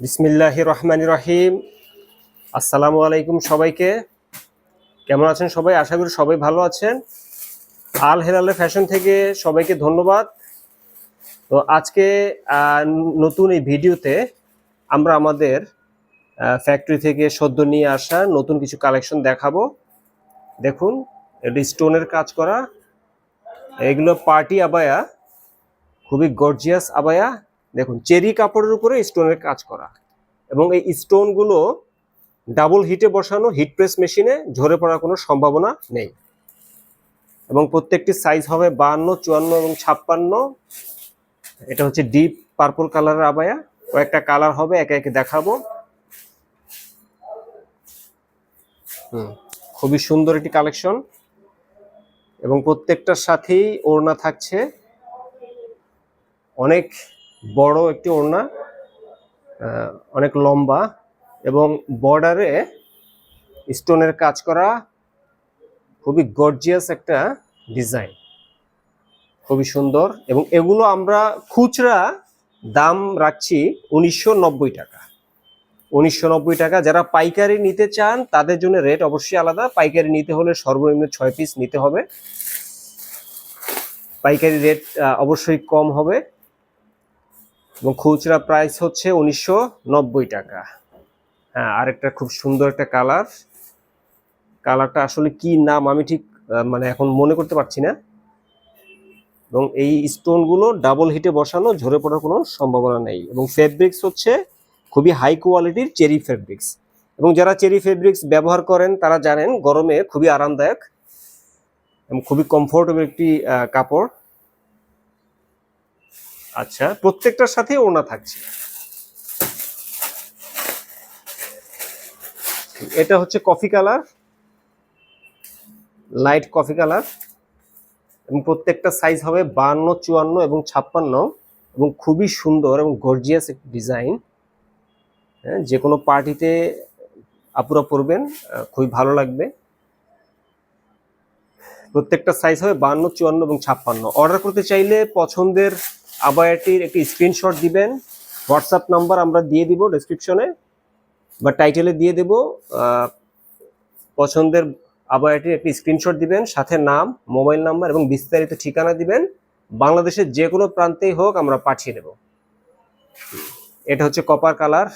বিসমিল্লাহ রহমান রহিম। আসসালামু আলাইকুম সবাইকে। কেমন আছেন সবাই? আশা করি সবাই ভালো আছেন। আল হেলালে ফ্যাশন থেকে সবাইকে ধন্যবাদ। তো আজকে নতুন এই ভিডিওতে আমরা আমাদের ফ্যাক্টরি থেকে সদ্য নিয়ে আসা নতুন কিছু কালেকশন দেখাবো। দেখুন, এটি স্টোনের কাজ করা। এগুলো পার্টি আবায়া, খুবই গর্জিয়াস আবায়া। দেখুন, চেরি কাপড়ের উপরে স্টোনের কাজ করা। এবং এই স্টোনগুলো ডাবল হিটে বসানো হিট প্রেস মেশিনে ঝরে পড়ার কোনো সম্ভাবনা নেই। এবং প্রত্যেকটি সাইজ হবে বাহান্ন, চুয়ান্ন এবং ছাপ্পান্ন। এটা হচ্ছে ডিপ পার্পল কালারের আবায়া। কয়েকটা কালার হবে, একে একে দেখাবো। হুম, খুবই সুন্দর একটি কালেকশন এবং প্রত্যেকটার সাথেই ওড়না থাকছে। অনেক বড় একটি ওড়না অনেক লম্বা এবং বর্ডারে স্টোনের কাজ করা খুবই গর্জিয়াস একটা ডিজাইন খুবই সুন্দর এবং এগুলো আমরা খুচরা দাম রাখছি উনিশশো নব্বই টাকা। উনিশশো নব্বই টাকা যারা পাইকারি নিতে চান, তাদের জন্য রেট অবশ্যই আলাদা। পাইকারি নিতে হলে সর্বনিম্ন ছয় পিস নিতে হবে। পাইকারি রেট অবশ্যই কম হবে। এবং খুচরা প্রাইস হচ্ছে উনিশশো নব্বই টাকা। হ্যাঁ আরেকটা খুব সুন্দর একটা কালার কালারটা আসলে কি নাম আমি ঠিক মানে এখন মনে করতে পারছি না। এবং এই স্টোনগুলো ডাবল হিটে বসানো, ঝরে পড়ার কোনো সম্ভাবনা নেই। এবং ফেব্রিক্স হচ্ছে খুবই হাই কোয়ালিটির চেরি ফেব্রিক্স এবং যারা চেরি ফেব্রিক্স ব্যবহার করেন, তারা জানেন গরমে খুবই আরামদায়ক এবং খুবই কমফোর্টেবল একটি কাপড়। আচ্ছা প্রত্যেকটার সাথে ওড়না থাকছে। এটা হচ্ছে coffee colour, light coffee colour, এবং প্রত্যেকটা সাইজ হবে বান্ন চুয়ান্ন এবং ছাপ্পান্ন, এবং খুবই সুন্দর এবং গর্জিয়াস একটি ডিজাইন। হ্যাঁ যে কোনো পার্টিতে আপুরা পরবেন খুবই ভালো লাগবে। প্রত্যেকটা সাইজ হবে বান্ন চুয়ান্ন এবং ছাপ্পান্ন। অর্ডার করতে চাইলে পছন্দের আবায়াটির একটি স্ক্রিনশট দিবেন। হোয়াটসঅ্যাপ নাম্বার আমরা দিয়ে দিব ডেসক্রিপশনে বা টাইটেলে দিয়ে দেব। পছন্দের আবায়াটির একটি স্ক্রিনশট দিবেন, সাথে নাম মোবাইল নাম্বার এবং বিস্তারিত ঠিকানা দিবেন। বাংলাদেশের যে কোনো প্রান্তেই হোক আমরা পাঠিয়ে দেব। এটা হচ্ছে কপার কালার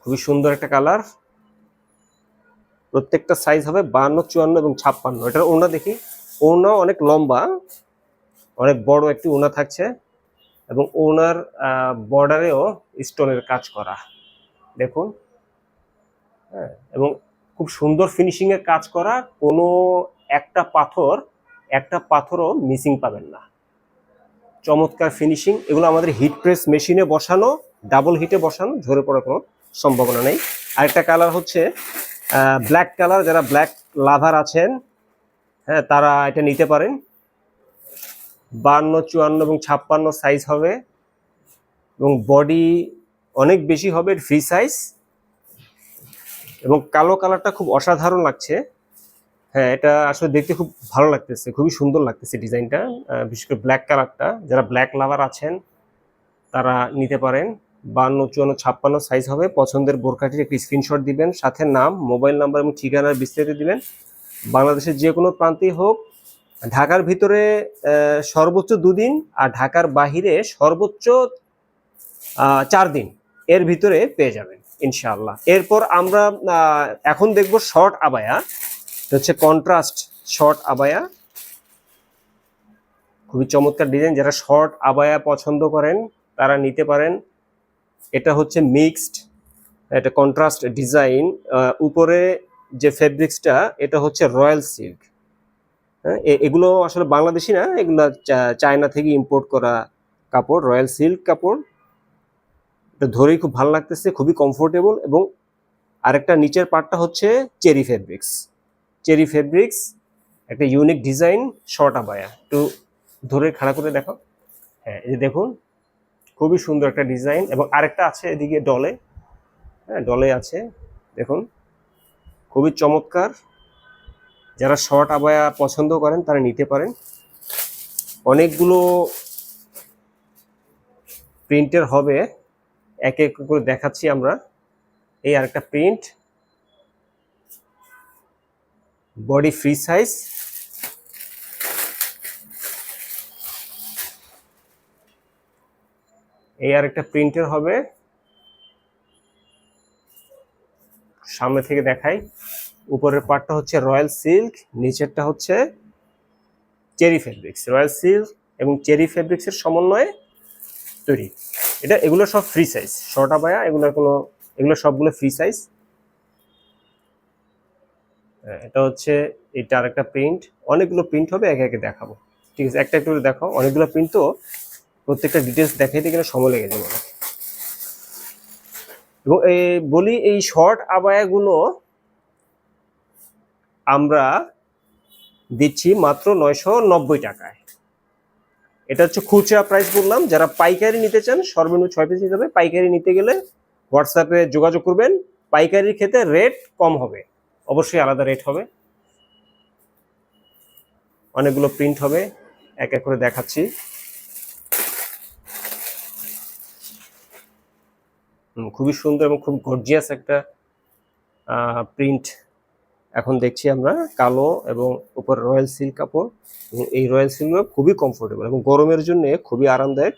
খুবই সুন্দর একটা কালার প্রত্যেকটা সাইজ হবে বান্ন চুয়ান্ন এবং ছাপ্পান্ন। এটার ওনা দেখি। ওনা অনেক লম্বা। অনেক বড় একটি ওনা থাকছে এবং ওনার বর্ডারেও স্টোনের কাজ করা। দেখুন। হ্যাঁ এবং খুব সুন্দর ফিনিশিং এর কাজ করা। কোনো একটা পাথর, একটা পাথরও মিসিং পাবেন না। চমৎকার ফিনিশিং এগুলো আমাদের হিট প্রেস মেশিনে বসানো ডাবল হিটে বসানো, ঝরে পড়ার কোনো সম্ভাবনা নেই। আরেকটা কালার হচ্ছে ব্ল্যাক কালার যারা ব্ল্যাক লাভার আছেন হ্যাঁ তারা এটা নিতে পারেন। বান্ন, চুয়ান্ন এবং ছাপ্পান্ন সাইজ হবে এবং বডি অনেক বেশি হবে ফ্রি সাইজ এবং কালো কালারটা খুব অসাধারণ লাগছে। হ্যাঁ এটা আসলে দেখতে খুব ভালো লাগতেছে, খুবই সুন্দর লাগতেছে ডিজাইনটা বিশেষ করে ব্ল্যাক কালারটা যারা ব্ল্যাক লাভার আছেন, তারা নিতে পারেন। বান্ন, চুয়ান্ন, ছাপ্পান্ন সাইজ হবে। পছন্দের বোরকাটির একটি স্ক্রিনশট দিবেন, সাথে নাম মোবাইল নাম্বার এবং ঠিকানার বিস্তারিত দিবেন। বাংলাদেশের যে কোনো প্রান্তেই হোক ঢাকার ভিতরে সর্বোচ্চ দুদিন আর ঢাকার বাহিরে সর্বোচ্চ চার দিন এর ভিতরে পেয়ে যাবেন, ইনশাআল্লাহ। এরপর আমরা এখন দেখব শর্ট আবায়া। হচ্ছে কন্ট্রাস্ট শর্ট আবায়া। খুবই চমৎকার ডিজাইন, যারা শর্ট আবায়া পছন্দ করেন, তারা নিতে পারেন। এটা হচ্ছে মিক্সড, এটা কন্ট্রাস্ট ডিজাইন। উপরে যে ফেব্রিক্সটা, এটা হচ্ছে রয়্যাল সিল্ক। এগুলো আসলে বাংলাদেশি না, এগুলো চায়না থেকে ইম্পোর্ট করা কাপড়, রয়্যাল সিল্ক কাপড়। এটা ধরেই খুব ভালো লাগতেছে, খুবই কমফোর্টেবল এবং আরেকটা নিচের পার্টটা হচ্ছে চেরি ফেব্রিক্স চেরি ফেব্রিক্স একটা ইউনিক ডিজাইন শর্ট আবায়া। একটু ধরে খাড়া করে দেখো। হ্যাঁ এই দেখুন, খুবই সুন্দর একটা ডিজাইন এবং আরেকটা আছে এদিকে ডলে হ্যাঁ ডলে আছে, দেখুন, খুবই চমৎকার। যারা শর্ট আবায়া পছন্দ করেন, তারা নিতে পারেন। অনেকগুলো প্রিন্টের হবে। এক এক করে দেখাচ্ছি আমরা। এই আরেকটা প্রিন্ট। Body free size. এই আরেকটা প্রিন্টের হবে। সামনে থেকে দেখাই। উপরের পার্টটা হচ্ছে রয়্যাল সিল্ক, নিচেরটা হচ্ছে চেরি ফেব্রিক্স। রয়্যাল সিল্ক এবং চেরি ফেব্রিক্সের সমন্বয়ে তৈরি। এটা, এগুলো সব ফ্রি সাইজ শর্টা বায়া, এগুলোর কোনো, এগুলো সবগুলো ফ্রি সাইজ এটা হচ্ছে, এটা আর একটা প্রিন্ট অনেকগুলো প্রিন্ট হবে, একে একে দেখাবো। ঠিক আছে, একটা একটু দেখাও। অনেকগুলো প্রিন্ট তো প্রত্যেকটা ডিটেলস দেখাইতে গেলে সময় লেগে যাবে এবং বলি এই শর্ট আবায়াগুলো আমরা দিচ্ছি মাত্র নয়শো নব্বই টাকায়। এটা হচ্ছে খুচরা প্রাইস বললাম। যারা পাইকারি নিতে চান, সর্বনিম্ন ছয় পিস হিসাবে পাইকারি নিতে গেলে হোয়াটসঅ্যাপে যোগাযোগ করবেন। পাইকারির ক্ষেত্রে রেট কম হবে। অবশ্যই আলাদা রেট হবে। অনেকগুলো প্রিন্ট হবে। এক এক করে দেখাচ্ছি। খুবই সুন্দর এবং খুব গর্জিয়াস একটা প্রিন্ট এখন দেখছি আমরা কালো এবং উপর রয়্যাল সিল্ক কাপড়। এই রয়্যাল সিল্কগুলো খুবই কমফোর্টেবল এবং গরমের জন্য খুবই আরামদায়ক।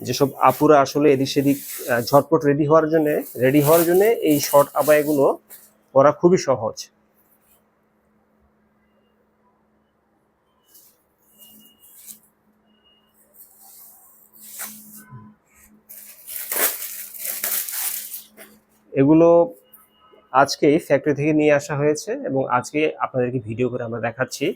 যেসব আপুরা আসলে এদিক সেদিক ঝটপট রেডি হওয়ার জন্য রেডি হওয়ার জন্য এই শর্ট আবায়গুলো পরা খুবই সহজ। এগুলো আজকে ফ্যাক্টরি থেকে নিয়ে আসা হয়েছে এবং আজকে আপনাদেরকে ভিডিও করে আমরা দেখাচ্ছি।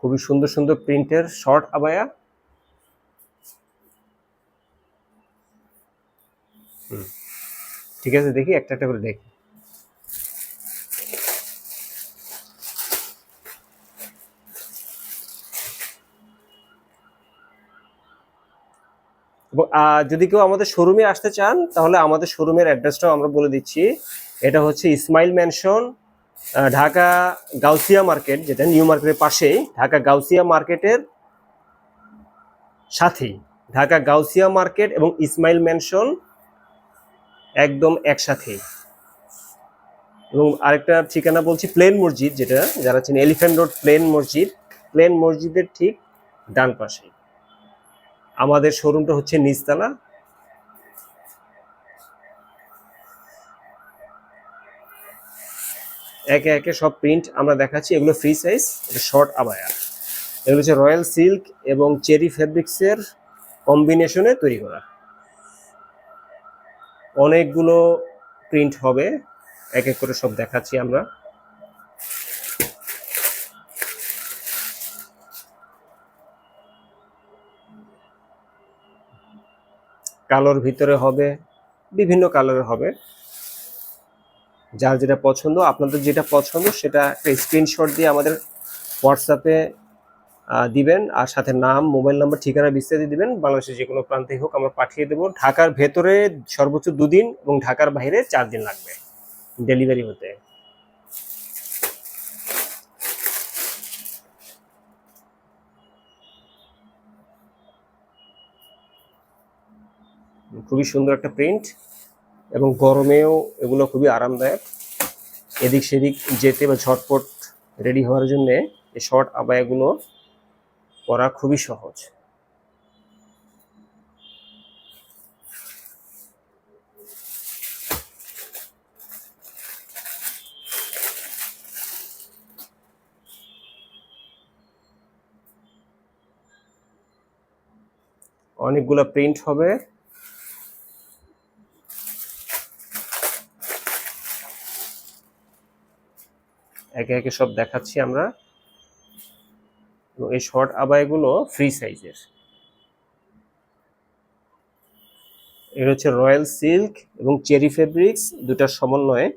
খুবই সুন্দর সুন্দর প্রিন্টের শর্ট আবায়া। ঠিক আছে, দেখি একটা একটা করে দেখি। এবং যদি কেউ আমাদের শোরুমে আসতে চান, তাহলে আমাদের শোরুমের অ্যাড্রেসটাও আমরা বলে দিচ্ছি। এটা হচ্ছে ইসমাইল ম্যানশন ঢাকা গাউসিয়া মার্কেট, যেটা নিউ মার্কেটের পাশেই। ঢাকা গাউসিয়া মার্কেটের সাথেই। ঢাকা গাউসিয়া মার্কেট এবং ইসমাইল ম্যানশন একদম একসাথে এবং আরেকটা ঠিকানা বলছি প্লেন মসজিদ যেটা যারা চেন এলিফ্যান্ট রোড প্লেন মসজিদ প্লেন মসজিদের ঠিক ডান পাশে আমাদের শোরুমটা হচ্ছে নিচতলা। একে একে সব প্রিন্ট আমরা দেখাচ্ছি, এগুলো ফ্রি সাইজ শর্ট আবায়া। এগুলো হচ্ছে রয়্যাল সিল্ক এবং চেরি ফেব্রিক্সের কম্বিনেশনে তৈরি করা। অনেকগুলো প্রিন্ট হবে এক এক করে সব দেখাচ্ছি আমরা। কালোর ভিতরে হবে, বিভিন্ন কালারের হবে। যার যেটা পছন্দ, আপনাদের যেটা পছন্দ, সেটা একটা স্ক্রিনশট দিয়ে আমাদের হোয়াটসঅ্যাপে দিবেন। আর সাথে নাম, মোবাইল নাম্বার, ঠিকানা বিস্তারিত দিবেন। বাংলাদেশের যে কোনো প্রান্তে হোক আমরা পাঠিয়ে দেবো। ঢাকার ভেতরে সর্বোচ্চ দুদিন এবং ঢাকার বাইরে চার দিন লাগবে। ডেলিভারি হতে। খুবই সুন্দর একটা প্রিন্ট এবং গরমেও এগুলো খুবই আরামদায়ক। এদিক সেদিক যেতে বা ঝটপট রেডি হওয়ার জন্য এই শর্ট আবায়াগুলো পরা খুবই সহজ। অনেকগুলো প্রিন্ট হবে। একে একে সব দেখাচ্ছি আমরা। এই শর্ট আবায়গুলো ফ্রি সাইজের। এর হচ্ছে রয়্যাল সিল্ক এবং চেরি ফেব্রিক্স দুটার সমন্বয়ে।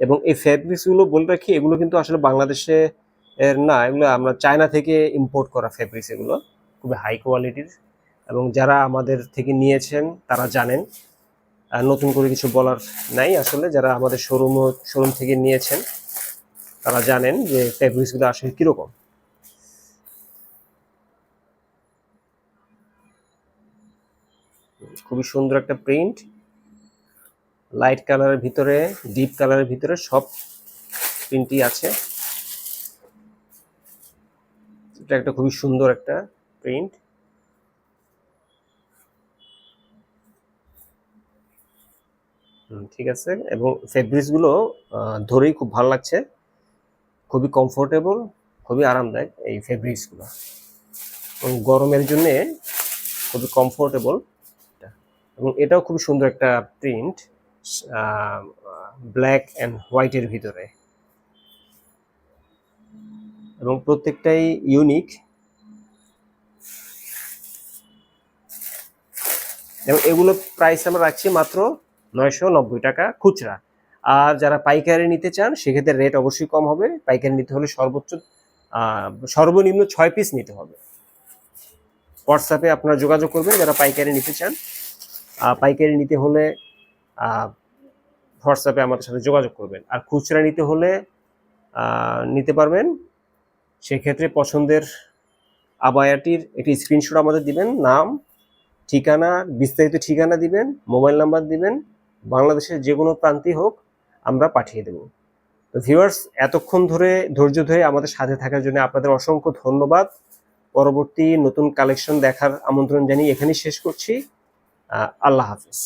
এবং এই ফেব্রিক্সগুলো বলে রাখি এগুলো কিন্তু আসলে বাংলাদেশে এর না, এগুলো আমরা চায়না থেকে ইম্পোর্ট করা ফেব্রিক্স এগুলো, খুবই হাই কোয়ালিটির এবং যারা আমাদের থেকে নিয়েছেন, তারা জানেন। আর নতুন করে কিছু বলার নাই আসলে, যারা আমাদের শোরুম শোরুম থেকে নিয়েছেন। তারা জানেন যে ফেব্রিক্সগুলো আসলে কীরকম। খুবই সুন্দর একটা প্রিন্ট। লাইট কালারের ভিতরে, ডিপ কালারের ভিতরে সব প্রিন্টই আছে। এটা একটা খুবই সুন্দর একটা প্রিন্ট। ঠিক আছে। এবং ফেব্রিক্সগুলো ধরেই খুব ভালো লাগছে। খুবই কমফোর্টেবল খুবই আরামদায়ক এই ফেব্রিক্সগুলো এবং গরমের জন্যে খুবই কমফোর্টেবল এবং এটাও খুবই সুন্দর একটা প্রিন্ট ব্ল্যাক অ্যান্ড হোয়াইটের ভিতরে। এবং প্রত্যেকটাই ইউনিক এবং এগুলো প্রাইস আমরা রাখছি মাত্র নয়শো নব্বই টাকা খুচরা। আর যারা পাইকারি নিতে চান, সেক্ষেত্রে রেট অবশ্যই কম হবে। পাইকারি নিতে হলে সর্বোচ্চ সর্বনিম্ন ছয় পিস নিতে হবে। হোয়াটসঅ্যাপে আপনারা যোগাযোগ করবেন, যারা পাইকারি নিতে চান। পাইকারি নিতে হলে হোয়াটসঅ্যাপে আমাদের সাথে যোগাযোগ করবেন। আর খুচরা নিতে হলে নিতে পারবেন। সেক্ষেত্রে পছন্দের আবায়াটির একটি স্ক্রিনশট আমাদের দিবেন। নাম, ঠিকানা, বিস্তারিত ঠিকানা দিবেন, মোবাইল নাম্বার দিবেন। বাংলাদেশের যে কোনো প্রান্তেই হোক আমরা পাঠিয়ে দেব। তো ভিউয়ার্স এতক্ষণ ধরে, ধৈর্য ধরে আমাদের সাথে থাকার জন্য আপনাদের অসংখ্য ধন্যবাদ। পরবর্তী নতুন কালেকশন দেখার আমন্ত্রণ জানিয়ে এখানেই শেষ করছি। আল্লাহ হাফিজ।